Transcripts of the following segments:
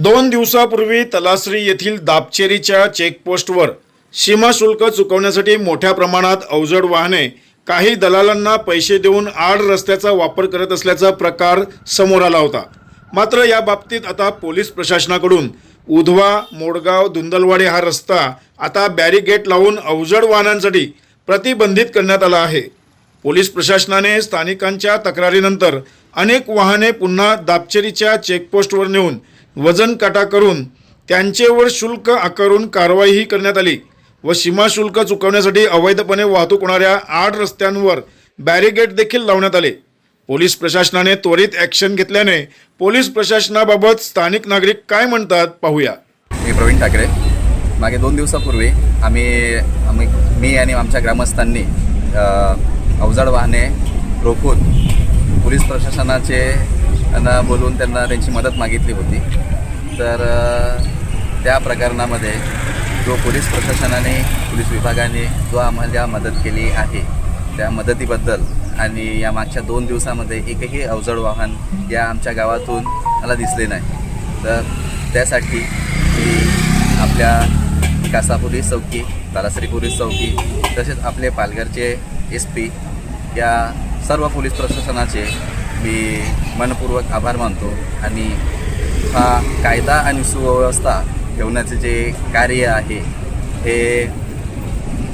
दोन दिवसापूर्वी तलासरी येथील दापचेरीच्या चेकपोस्टवर सीमाशुल्क चुकवण्यासाठी मोठ्या प्रमाणात अवजड वाहने काही दलालांना पैसे देऊन आड रस्त्याचा वापर करत असल्याचा प्रकार समोर आला होता. मात्र या बाबतीत आता पोलीस प्रशासनाकडून उधवा मोडगाव धुंदलवाडी हा रस्ता आता बॅरिगेट लावून अवजड वाहनांसाठी प्रतिबंधित करण्यात आला आहे. पोलीस प्रशासनाने स्थानिकांच्या तक्रारीनंतर अनेक वाहने पुन्हा दापचेरीच्या चेकपोस्टवर नेऊन वजन काटा करून त्यांचेवर शुल्क आकारून कारवाईही करण्यात आली व सीमा शुल्क चुकवण्यासाठी अवैधपणे वाहतूक होणाऱ्या आठ रस्त्यांवर बॅरिगेट देखील लावण्यात आले. पोलीस प्रशासनाने त्वरित ॲक्शन घेतल्याने पोलीस प्रशासनाबाबत स्थानिक नागरिक काय म्हणतात पाहूया. मी प्रवीण ठाकरे. मागे दोन दिवसापूर्वी आम्ही आम्ही मी आणि आमच्या ग्रामस्थांनी अवजड वाहने रोखून पोलीस प्रशासनाचे त्यांना बोलून त्यांना त्यांची मदत मागितली होती. तर त्या प्रकरणामध्ये जो पोलीस प्रशासनाने पोलीस विभागाने जो आम्हाला मदत केली आहे त्या मदतीबद्दल आणि या मागच्या दोन दिवसामध्ये एकही अवजड वाहन या आमच्या गावातून मला दिसले नाही. तर त्यासाठी मी आपल्या कासा पोलीस चौकी तालासरी पोलीस चौकी तसेच आपले पालघरचे एस पी या सर्व पोलीस प्रशासनाचे मी मनपूर्वक आभार मानतो आणि हा कायदा आणि सुव्यवस्था ठेवण्याचे जे कार्य आहे हे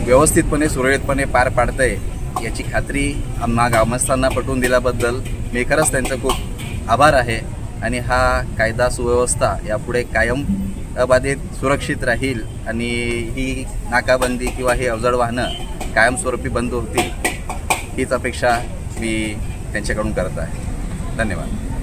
व्यवस्थितपणे सुरळीतपणे पार पाडतंय याची खात्री आम्हा ग्रामस्थांना पटवून दिल्याबद्दल मी खरंच त्यांचं खूप आभार आहे आणि हा कायदा सुव्यवस्था यापुढे कायम अबाधित सुरक्षित राहील आणि ही नाकाबंदी किंवा ही अवजड वाहनं कायमस्वरूपी बंद होतील हीच अपेक्षा मी त्यांच्याकडून करत आहे. धन्यवाद